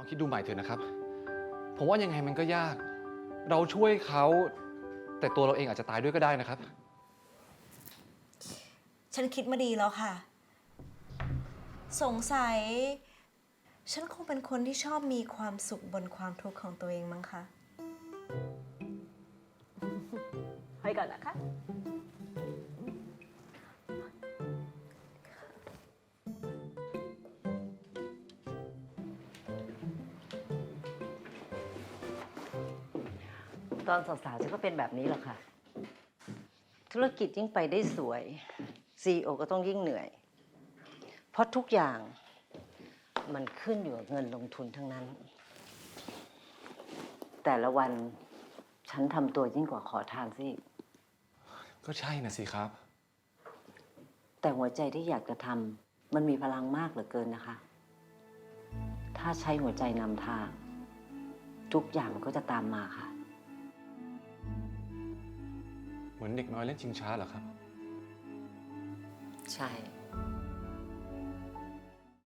องคิดดูใหม่เถอะนะครับ ผมว่ายังไงมันก็ยาก เราช่วยเขา แต่ตัวเราเองอาจจะตายด้วยก็ได้นะครับ ฉันคิดมาดีแล้วค่ะ สงสัย ฉันคงเป็นคนที่ชอบมีความสุขบนความทุกข์ของตัวเองมั้งคะไปก่อนนะคะ ตอนสาวๆฉันก็เป็นแบบนี้แหละค่ะ ธุรกิจยิ่งไปได้สวยซีอก็ต้องยิ่งเหนื่อย เพราะทุกอย่างมันขึ้นอยู่กับเงินลงทุนทั้งนั้น แต่ละวันฉันทำตัวยิ่งกว่าขอทานสิ ก็ใช่นะสิครับ แต่หัวใจที่อยากจะทำมันมีพลังมากเหลือเกินนะคะ ถ้าใช้หัวใจนำทาง ทุกอย่างมันก็จะตามมาค่ะ เหมือนเด็กน้อยเล่นชิงช้าเหรอครับ ใช่